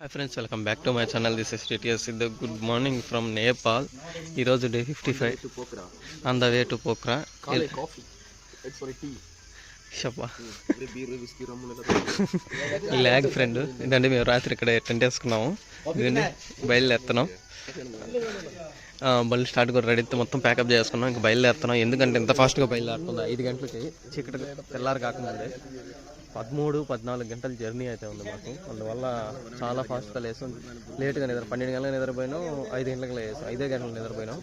Hi friends welcome back to my channel this is TTS Siddhu good morning from Nepal ఈరోజు day fifty five on the way to rum, lag friend ఇదండి మేము రాత్రి ఇక్కడ tent వేసుకున్నాము ఇదండి బయలుదేరుతున్నాం. బండి స్టార్ట్ కూడా రెడీ మొత్తం ప్యాకప్ చేసుకున్నాం ఇంకా బయలుదేరుతున్నాం. ఎందుకంటే ఇంత ఫాస్ట్గా బయలుదేరుతుంది. ఐదు గంటలకి చీకటి తెల్లారు కాకముందే పదమూడు పద్నాలుగు గంటల జర్నీ అయితే ఉంది మాకు. అందువల్ల చాలా ఫాస్ట్గా లేసాం. లేట్గా నిద్ర పన్నెండు గంటలకు నిద్రపోయినాం ఐదు గంటలకు లేసాం ఐదే గంటలకు నిద్రపోయినాం.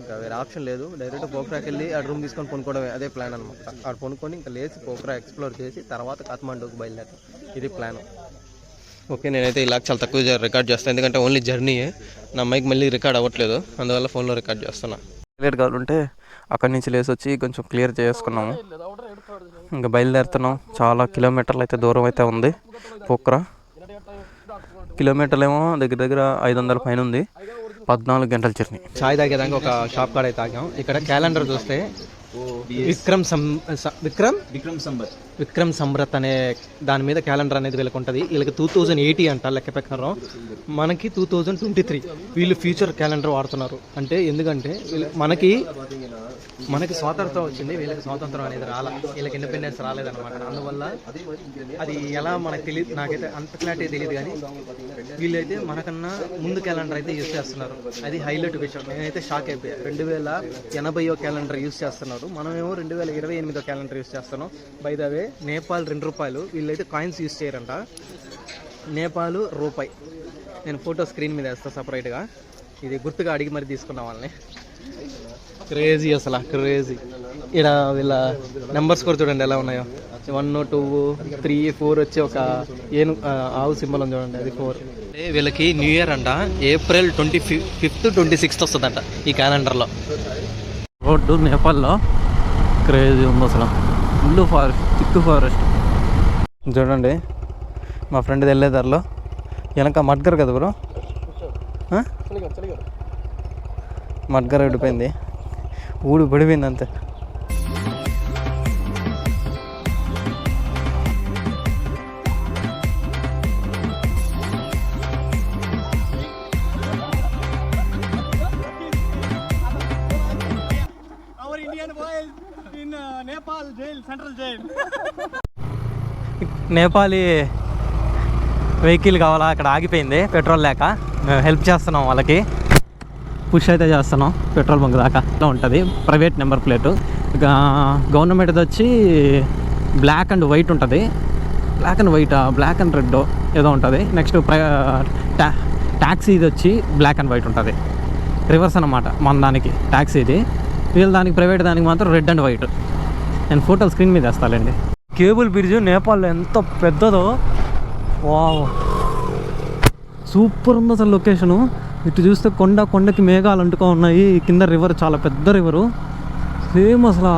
ఇంకా వేరే ఆప్షన్ లేదు. డైరెక్ట్ పోక్రాకి వెళ్ళి ఆ రూమ్ తీసుకొని కొనుక్కోవడమే అదే ప్లాన్ అనమాట ఆడ కొనుక్కొని ఇంకా లేచి పోక్రా ఎక్స్ప్లోర్ చేసి తర్వాత కాత్మాండూకి బయలుదేరాం ఇది ప్లాన్ ఓకే నేనైతే ఇలా చాలా తక్కువ రికార్డ్ చేస్తాను ఎందుకంటే ఓన్లీ జర్నీయే నా మైక్ మళ్ళీ రికార్డ్ అవ్వట్లేదు. అందువల్ల ఫోన్లో రికార్డ్ చేస్తున్నా. క్లియర్ కావాలంటే అక్కడి నుంచి లేసి వచ్చి కొంచెం క్లియర్ చేసుకున్నాము. ఇంకా బయలుదేరుతున్నాం. చాలా కిలోమీటర్లు అయితే దూరం అయితే ఉంది. పోక్రా. కిలోమీటర్లు ఏమో దగ్గర దగ్గర ఐదు వందల పైన ఉంది. పద్నాలుగు గంటల జర్నీ. చాయ్ తాగేదానికి ఒక షాప్ కాడ అయితే తాగాం ఇక్కడ క్యాలెండర్ చూస్తే విక్రమ్ విక్రమ్? Vikram Sambat. విక్రమ్ సంబ్రత్ అనే దాని మీద క్యాలెండర్ అనేది వీళ్ళకి ఉంటుంది వీళ్ళకి టూ థౌజండ్ ఎయిటీ అంట లెక్క ప్రకారం. మనకి టూ థౌజండ్ ట్వంటీ త్రీ వీళ్ళు ఫ్యూచర్ క్యాలెండర్ వాడుతున్నారు. అంటే ఎందుకంటే వీళ్ళ- మనకి మనకి స్వాతంత్రం వచ్చింది. వీళ్ళకి స్వాతంత్రం అనేది రాల. వీళ్ళకి ఇండిపెండెన్స్ రాలేదన్నమాట. అందువల్ల అది ఎలా మనకు తెలియదు? నాకైతే అంత క్లారిటీ తెలియదు కానీ వీళ్ళైతే మనకన్నా ముందు క్యాలెండర్ అయితే యూస్ చేస్తున్నారు. అది హైలైట్ విషయం. నేనైతే షాక్ అయిపోయా. రెండు వేల ఎనభైయో క్యాలెండర్ యూస్ చేస్తున్నారు. మనమేమో రెండు వేల ఇరవై ఎనిమిదో క్యాలెండర్ యూస్ చేస్తున్నాం. బై ద వే నేపాల్ రెండు రూపాయలు. వీళ్ళైతే కాయిన్స్ యూస్ చేయరంట. నేపాల్ రూపాయి. నేను ఫోటో స్క్రీన్ మీద వేస్తా సపరేట్గా ఇది గుర్తుగా అడిగి మరి తీసుకున్న వాళ్ళని. క్రేజీ అసలు క్రేజీ ఇక్కడ వీళ్ళ నెంబర్స్ కూడా చూడండి ఎలా ఉన్నాయో. వన్ టూ త్రీ ఫోర్ వచ్చి ఒక ఏను ఆవు సింబల్ ఉంది చూడండి అది ఫోర్ వీళ్ళకి న్యూ ఇయర్ అంట. April twenty fifth twenty sixth వస్తుందంట ఈ క్యాలెండర్లో రోడ్డు నేపాల్లో క్రేజీ ఉంది అసలు. Full forest thick forest. చూడండి మా ఫ్రెండ్ వెళ్ళే దారిలో. వెనక మడ్గర్ కదా బ్రో? మడ్గర్ విడిపోయింది. ఊడు పడిపోయింది అంతే. Nepal jail central jail. Nepali vehicle కావాలా? అక్కడ ఆగిపోయింది. పెట్రోల్ లేక. మేము హెల్ప్ చేస్తున్నాం వాళ్ళకి. పుష్ అయితే చేస్తున్నాం. పెట్రోల్ బంక్ దాకా. ఇలా ఉంటుంది. Private number plate. గవర్నమెంట్ది వచ్చి బ్లాక్ అండ్ వైట్ ఉంటుంది. Black and white? Black and red ఏదో ఉంటుంది. నెక్స్ట్ ప్రై ఇది వచ్చి బ్లాక్ అండ్ వైట్ ఉంటుంది. రివర్స్ అనమాట మన దానికి. ట్యాక్సీది వీళ్ళ దానికి ప్రైవేట్ దానికి మాత్రం రెడ్ అండ్ వైట్. నేను ఫోటోలు స్క్రీన్ మీద వేస్తానండి కేబుల్ బ్రిడ్జ్ నేపాల్లో ఎంత పెద్దదో? వావ్. సూపర్ ఉంది అసలు లొకేషను. ఇటు చూస్తే కొండ కొండకి మేఘాలు అంటుకో ఉన్నాయి. కింద రివర్ చాలా పెద్ద రివరు సేమ్ అసలు.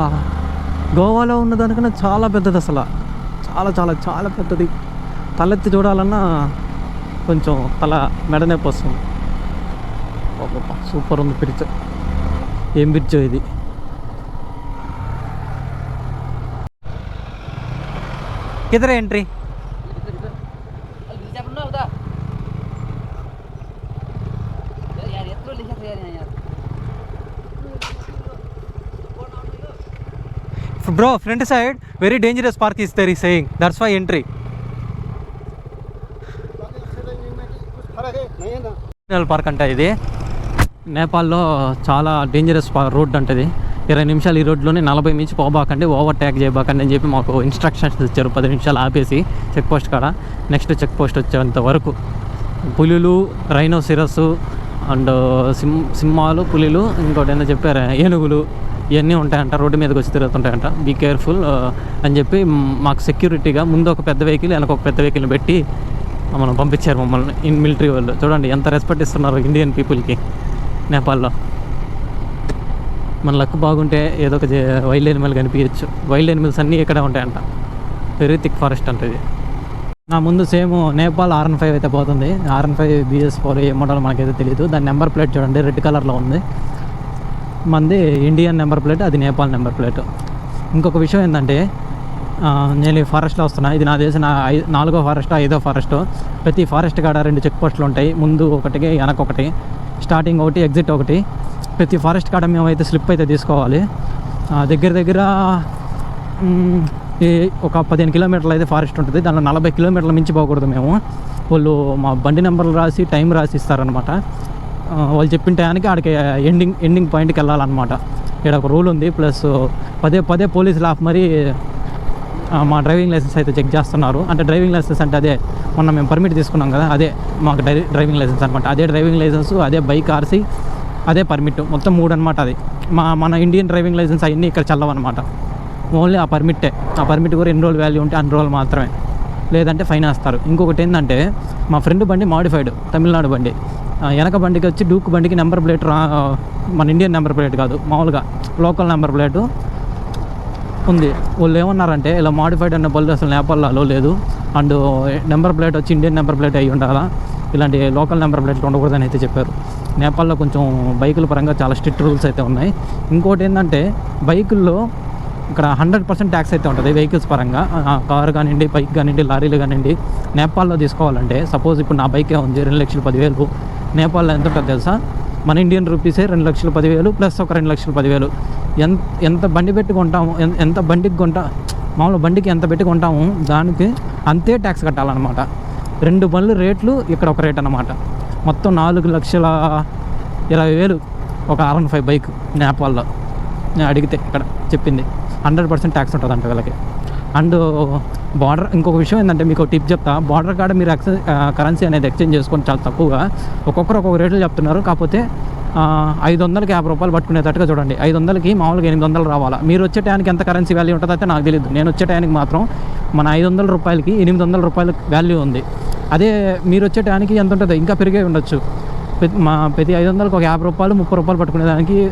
గోవాలో ఉన్న దానికన్నా చాలా పెద్దది అసలు. చాలా చాలా చాలా పెద్దది. తలెత్తి చూడాలన్నా కొంచెం తల మెడనే పోస్తుంది వస్తుంది సూపర్ ఉంది బ్రిడ్జ్. ఏం బ్రిడ్జ్ ఇది? కిదర entry bro front side very dangerous park is there ఈ saying that's why entry national park అంట ఇది. నేపాల్లో చాలా డేంజరస్ రోడ్ అంటది. ఇరవై నిమిషాలు ఈ రోడ్లోనే నలభై మించి పోబాకండి ఓవర్ ట్యాక్ చేయబాకండి అని చెప్పి మాకు ఇన్స్ట్రక్షన్స్ ఇచ్చారు. పది నిమిషాలు ఆపేసి చెక్ పోస్ట్ కాడ నెక్స్ట్ చెక్ పోస్ట్ వచ్చేంత వరకు. పులులు రైనోసిరస్ అండ్ సిం సింహాలు పులులు ఇంకోటి ఏందో చెప్పారు ఏనుగులు ఇవన్నీ ఉంటాయంట రోడ్డు మీదకి వచ్చి తిరుగుతుంటాయంట. బీ కేర్ఫుల్ అని చెప్పి మాకు సెక్యూరిటీగా ముందు ఒక పెద్ద వెహికల్ వెనక ఒక పెద్ద వెహికల్ పెట్టి మనం పంపించారు మమ్మల్ని. ఇన్ మిలిటరీ వాళ్ళు చూడండి ఎంత రెస్పెక్ట్ ఇస్తున్నారు ఇండియన్ పీపుల్కి నేపాల్లో మన లక్ బాగుంటే ఏదో ఒక వైల్డ్ ఎనిమల్ కనిపించచ్చు. వైల్డ్ ఎనిమల్స్ అన్నీ ఇక్కడే ఉంటాయంట? వెరీ థిక్ ఫారెస్ట్ అంటే ఇది నా ముందు సేమ్ నేపాల్ ఆర్ఎన్ ఫైవ్ అయితే పోతుంది. RN five BS four A model మనకైతే తెలియదు దాని నెంబర్ ప్లేట్ చూడండి రెడ్ కలర్లో ఉంది. మంది ఇండియన్ నెంబర్ ప్లేట్ అది నేపాల్ నెంబర్ ప్లేట్. ఇంకొక విషయం ఏంటంటే నేను ఫారెస్ట్లో వస్తున్నా. ఇది నా దేశం ఐ- నాలుగో ఫారెస్ట్ ఐదో ఫారెస్ట్? ప్రతి ఫారెస్ట్ కాడ రెండు చెక్ పోస్టులు ఉంటాయి. ముందు ఒకటి వెనక ఒకటి. స్టార్టింగ్ ఒకటి ఎగ్జిట్ ఒకటి. ప్రతి ఫారెస్ట్ కాడ మేమైతే స్లిప్ అయితే తీసుకోవాలి. దగ్గర దగ్గర ఈ ఒక పదిహేను కిలోమీటర్లు అయితే ఫారెస్ట్ ఉంటుంది. దానిలో నలభై కిలోమీటర్ల మించి పోకూడదు మేము. వాళ్ళు మా బండి నెంబర్లు రాసి టైం రాసి ఇస్తారనమాట వాళ్ళు చెప్పిన టయానికి ఆడికి ఎండింగ్ ఎండింగ్ పాయింట్కి వెళ్ళాలన్నమాట. ఇక్కడ ఒక రూల్ ఉంది. ప్లస్ పదే పదే పోలీసులు ఆఫ్ మరీ మా డ్రైవింగ్ లైసెన్స్ అయితే చెక్ చేస్తున్నారు. అంటే డ్రైవింగ్ లైసెన్స్ అంటే అదే మొన్న మేము పర్మిట్ తీసుకున్నాం కదా అదే మాకు డై డ్రైవింగ్ లైసెన్స్ అనమాట అదే డ్రైవింగ్ లైసెన్స్ అదే బైక్ ఆర్సీ అదే పర్మిట్ మొత్తం మూడు అనమాట అది. మా మన ఇండియన్ డ్రైవింగ్ లైసెన్స్ అవన్నీ ఇక్కడ చల్లవన్నమాట. ఓన్లీ ఆ పర్మిట్టే ఆ పర్మిట్ కూడా ఎన్ని రోజులు వాల్యూ ఉంటే అన్ని రోజులు మాత్రమే. లేదంటే ఫైన్ వేస్తారు. ఇంకొకటి ఏంటంటే మా ఫ్రెండ్ బండి మాడిఫైడ్ తమిళనాడు బండి. వెనక బండికి వచ్చి డూక్ బండికి నెంబర్ ప్లేట్ రా మన ఇండియన్ నెంబర్ ప్లేట్ కాదు మామూలుగా లోకల్ నెంబర్ ప్లేటు ఉంది. వాళ్ళు ఏమన్నారంటే ఇలా మాడిఫైడ్ అన్న బళ్ళు అసలు నేపాల్లో లేదు. అండ్ నెంబర్ ప్లేట్ వచ్చి ఇండియన్ నెంబర్ ప్లేట్ అయి ఉండాలా? ఇలాంటి లోకల్ నెంబర్ ప్లేట్లు ఉండకూడదని అయితే చెప్పారు. నేపాల్లో కొంచెం బైకుల పరంగా చాలా స్ట్రిక్ట్ రూల్స్ అయితే ఉన్నాయి. ఇంకోటి ఏంటంటే బైకుల్లో ఇక్కడ హండ్రెడ్ పర్సెంట్ ట్యాక్స్ అయితే ఉంటుంది వెహికల్స్ పరంగా. కారు కానివ్వండి బైక్ కానివ్వండి లారీలు కానివ్వండి నేపాల్లో తీసుకోవాలంటే సపోజ్ ఇప్పుడు నా బైకే ఉంది రెండు లక్షల పదివేలు. నేపాల్లో ఎంత ఉంటుంది తెలుసా? మన ఇండియన్ రూపీసే రెండు లక్షల పదివేలు ప్లస్ ఒక రెండు లక్షల పదివేలు. ఎంత ఎంత బండి పెట్టి కొంటాము ఎంత బండికి కొంటా మామూలు బండికి ఎంత పెట్టి కొంటాము దానికి అంతే ట్యాక్స్ కట్టాలన్నమాట. రెండు బండ్లు రేట్లు ఇక్కడ ఒక రేట్ అన్నమాట. మొత్తం నాలుగు లక్షల ఇరవై వేలు ఒక ఆర్ వన్ ఫైవ్ బైక్ నేపాల్లో. నేను అడిగితే ఇక్కడ చెప్పింది. హండ్రెడ్ పర్సెంట్ ట్యాక్స్ ఉంటుంది అంట వీళ్ళకి. అండ్ బార్డర్ ఇంకొక విషయం ఏంటంటే మీకు టిప్ చెప్తా. బార్డర్ కాడ మీరు ఎక్స్ కరెన్సీ అనేది ఎక్స్చేంజ్ చేసుకొని చాలా తక్కువగా. ఒక్కొక్కరు ఒక్కొక్క రేట్లు చెప్తున్నారు. కాకపోతే ఐదు వందలకి యాభై రూపాయలు పట్టుకునేటట్టుగా చూడండి. ఐదు వందలకి మామూలుగా ఎనిమిది వందలు రావాలా? మీరు వచ్చే టయానికి ఎంత కరెన్సీ వాల్యూ ఉంటుందో అయితే నాకు తెలియదు నేను వచ్చే టయానికి మాత్రం మన ఐదు వందల రూపాయలకి ఎనిమిది వందల రూపాయల వాల్యూ ఉంది. అదే మీరు వచ్చే టయానికి ఎంత ఉంటుంది ఇంకా పెరిగే ఉండొచ్చు. మా ప్రతి ఐదు వందలకు ఒక యాభై రూపాయలు ముప్పై రూపాయలు పట్టుకునేదానికి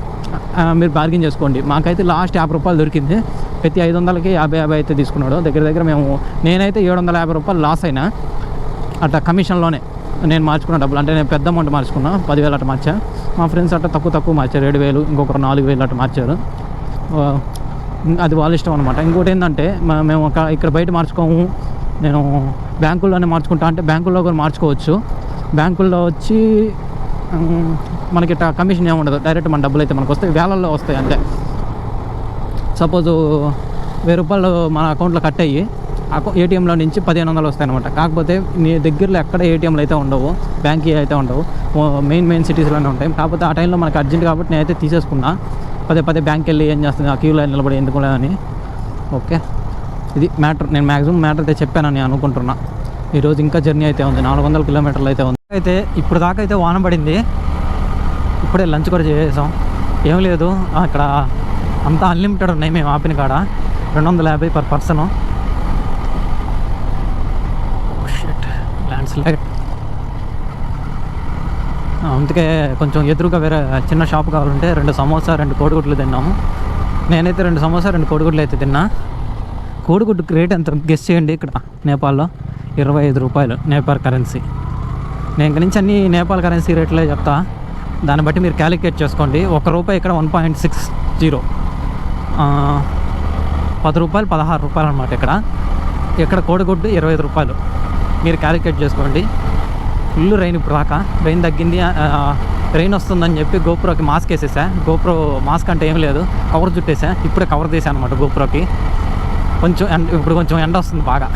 మీరు బార్గెన్ చేసుకోండి. మాకైతే లాస్ట్ యాభై రూపాయలు దొరికింది. ప్రతి ఐదు వందలకి యాభై యాభై అయితే తీసుకున్నాడు. దగ్గర దగ్గర మేము నేనైతే ఏడు వందల యాభై రూపాయలు లాస్ అయినా అట్లా కమిషన్లోనే నేను మార్చుకున్న డబ్బులు. అంటే నేను పెద్ద అమౌంట్ మార్చుకున్నా పదివేలు అట్లా మార్చా. మా ఫ్రెండ్స్ అట్లా తక్కువ తక్కువ మార్చారు. ఏడు వేలు ఇంకొకరు నాలుగు వేలు అట్లా మార్చారు. అది వాళ్ళ ఇష్టం అనమాట ఇంకోటి ఏంటంటే మ- మేము ఒక ఇక్కడ బయట మార్చుకోము. నేను బ్యాంకుల్లోనే మార్చుకుంటా. అంటే బ్యాంకుల్లో కూడా మార్చుకోవచ్చు. బ్యాంకుల్లో వచ్చి మనకి ఇట్లా కమిషన్ ఏమి ఉండదు. డైరెక్ట్ మన డబ్బులు అయితే మనకు వస్తాయి. వేలల్లో వస్తాయి అంతే. సపోజు వెయ్యి రూపాయలు మన అకౌంట్లో కట్ అయ్యి ఏటీఎంలో నుంచి పదిహేను వందలు వస్తాయి అనమాట కాకపోతే మీ దగ్గరలో ఎక్కడ ఏటీఎంలు అయితే ఉండవు బ్యాంక్ అయితే ఉండవు మెయిన్ మెయిన్ సిటీస్లోనే ఉంటాయి. కాకపోతే ఆ టైంలో మనకు అర్జెంట్ కాబట్టి నేనైతే తీసేసుకున్నా. పదే పదే బ్యాంక్ వెళ్ళి ఏం చేస్తుంది? ఆ క్యూలో నిలబడి ఎందుకు అని ఓకే. ఇది మ్యాటర్ నేను మ్యాక్సిమం మ్యాటర్ అయితే చెప్పానని అనుకుంటున్నా. ఈరోజు ఇంకా జర్నీ అయితే ఉంది నాలుగు వందల కిలోమీటర్లు అయితే ఉంది. అయితే ఇప్పుడు దాకా అయితే వాన పడింది. ఇప్పుడే లంచ్ కూడా చేసేసాం. ఏం లేదు అక్కడ అంతా అన్లిమిటెడ్ ఉన్నాయి మేము ఆపిన కాడ. రెండు వందల యాభై పర్ పర్సన్ ల్యాండ్ స్లైడ్ అందుకే కొంచెం ఎదురుగా వేరే చిన్న షాప్ కావాలంటే రెండు సమోసా రెండు కోడిగుడ్లు తిన్నాము. నేనైతే రెండు సమోసా రెండు కోడిగుడ్లు అయితే తిన్నా. కోడిగుడ్డుకి రేట్ ఎంత? గెస్ చేయండి ఇక్కడ. నేపాల్లో ఇరవై ఐదు రూపాయలు నేపాల్ కరెన్సీ నేను ఇంక నుంచి అన్ని నేపాల్ కరెన్సీ రేట్లే చెప్తా. దాన్ని బట్టి మీరు క్యాలిక్యులేట్ చేసుకోండి. ఒక రూపాయి ఇక్కడ వన్ పాయింట్ సిక్స్ జీరో పది రూపాయలు పదహారు రూపాయలు అనమాట ఇక్కడ. ఇక్కడ కోడిగుడ్డు ఇరవై ఐదు రూపాయలు. మీరు క్యాలిక్యులేట్ చేసుకోండి. ఫుల్ రైన్ ఇప్పుడు రాక. రైన్ తగ్గింది రెయిన్ వస్తుందని చెప్పి గోప్రోకి మాస్క్ వేసేసా. గోప్రో మాస్క్ అంటే ఏం లేదు. కవర్ చుట్టేసా. ఇప్పుడే కవర్ తీసాను అనమాట గోప్రోకి. కొంచెం ఎండ ఇప్పుడు కొంచెం ఎండ వస్తుంది బాగా.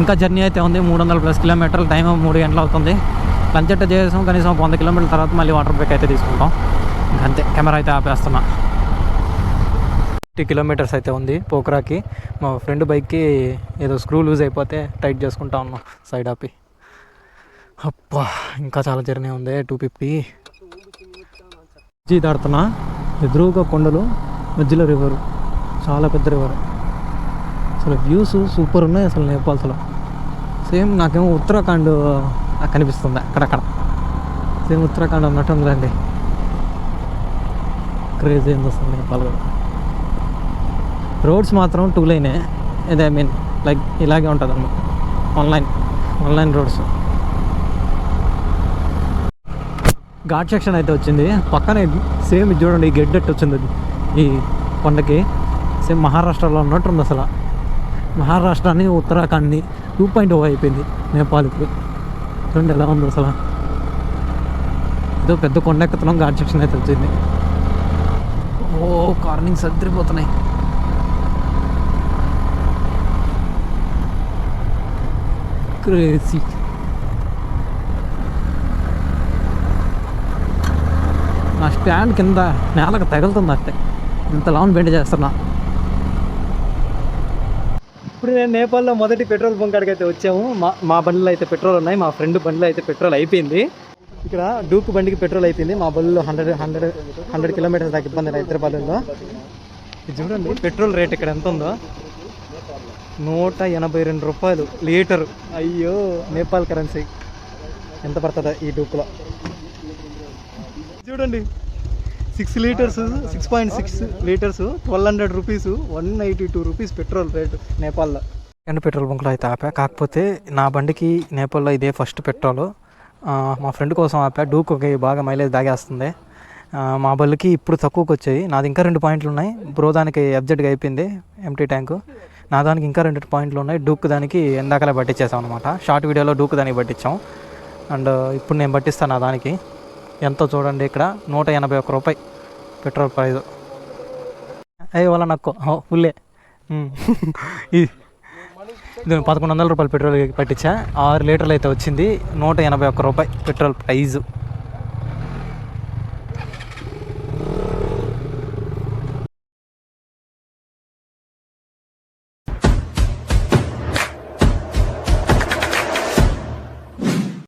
ఇంకా జర్నీ అయితే ఉంది మూడు వందల ప్లస్ కిలోమీటర్లు టైం మూడు గంటలు అవుతుంది. లంచ్ అట్ట చేసాం కనీసం ఒక వంద కిలోమీటర్ల తర్వాత మళ్ళీ వాటర్ బ్రేక్ అయితే తీసుకుంటాం. అంతే కెమెరా అయితే ఆపేస్తున్నా. ఫిఫ్టీ కిలోమీటర్స్ అయితే ఉంది పోక్రాకి. మా ఫ్రెండ్ బైక్కి ఏదో స్క్రూ లూజ్ అయిపోతే టైట్ చేసుకుంటా ఉన్నాం సైడ్ ఆపి. అప్పా ఇంకా చాలా జర్నీ ఉంది టూ ఫిఫ్టీ. జీ దాడుతున్నా ఎదురుగా కొండలు మధ్యలో రివర్ చాలా పెద్ద రివర్ అసలు వ్యూస్ సూపర్ ఉన్నాయి అసలు నేపాల్స్లో సేమ్ నాకేమో ఉత్తరాఖండ్ కనిపిస్తుంది అక్కడక్కడ. సేమ్ ఉత్తరాఖండ్ అన్నట్టు ఉందండి క్రేజ్ ఏంది అసలు నేపాల్ రోడ్స్ మాత్రం టూ లైనే అదే ఐ మీన్ లైక్ ఇలాగే ఉంటుంది అనమాట online online roads ghat section అయితే వచ్చింది. పక్కనే సేమ్ ఇది చూడండి ఈ గెడ్డెట్ వచ్చింది అది ఈ కొండకి. సేమ్ మహారాష్ట్రలో ఉన్నట్టు ఉంది అసలు. మహారాష్ట్రాన్ని ఉత్తరాఖండ్ని టూ పాయింట్ ఓ అయిపోయింది నేపాల్ ఇప్పుడు చూడండి ఎలా ఉంది అసలు. ఏదో పెద్ద కొండ ఎక్కుతున్నాం ఘాట్ సెక్షన్ అయితే వచ్చింది. ఓ కార్నింగ్ సర్దిరిపోతున్నాయి క్రేజీ. నా స్టాండ్ కింద నేలకు తగులుతుంది అట్టే. ఇంత లాంగ్ బెండ్ చేస్తున్నా. ఇప్పుడు నేను నేపాల్లో మొదటి పెట్రోల్ బంక్ కాడికి అయితే వచ్చాము. మా మా బండిలో అయితే పెట్రోల్ ఉన్నాయి. మా ఫ్రెండ్ బండిలో అయితే పెట్రోల్ అయిపోయింది. ఇక్కడ డూక్ బండికి పెట్రోల్ అయిపోయింది. మా బండిలో హండ్రెడ్ హండ్రెడ్ హండ్రెడ్ కిలోమీటర్స్ దాకా ఇబ్బంది హైదరాబాద్లో. ఇది చూడండి పెట్రోల్ రేట్ ఇక్కడ ఎంత ఉందో. నూట ఎనభై రెండు రూపాయలు లీటర్. అయ్యో నేపాల్ కరెన్సీ. ఎంత పడుతుందో ఈ డూక్లో. చూడండి six liters six point six liters twelve hundred rupees one eighty two rupees petrol rate నేపాల్లో. సెకండ్ పెట్రోల్ బంక్లో అయితే ఆపా? కాకపోతే నా బండికి నేపాల్లో ఇదే ఫస్ట్ పెట్రోల్. మా ఫ్రెండ్ కోసం ఆపా. ఒక బాగా మైలేజ్ దాగేస్తుంది. మా బళ్ళకి ఇప్పుడు తక్కువకి వచ్చాయి. నాది ఇంకా రెండు పాయింట్లు ఉన్నాయి. బ్రో దానికి అబ్జెక్ట్గా అయిపోయింది ఎంటీ ట్యాంకు నా దానికి ఇంకా రెండు పాయింట్లు ఉన్నాయి. డూక్ దానికి ఎందాకలే పట్టించేసాం అనమాట షార్ట్ వీడియోలో డూక్ దానికి పట్టించాం. అండ్ ఇప్పుడు నేను పట్టిస్తాను నా దానికి. ఎంతో చూడండి ఇక్కడ? నూట ఎనభై ఒక్క రూపాయి. పెట్రోల్ ప్రైస్ అయ్యి వాళ్ళ నక్కు. ఫుల్లే ఇది ఇది పదకొండు వందల రూపాయలు పెట్రోల్ పట్టించా. ఆరు లీటర్లు అయితే వచ్చింది. నూట ఎనభై ఒక్క రూపాయి పెట్రోల్ ప్రైజు.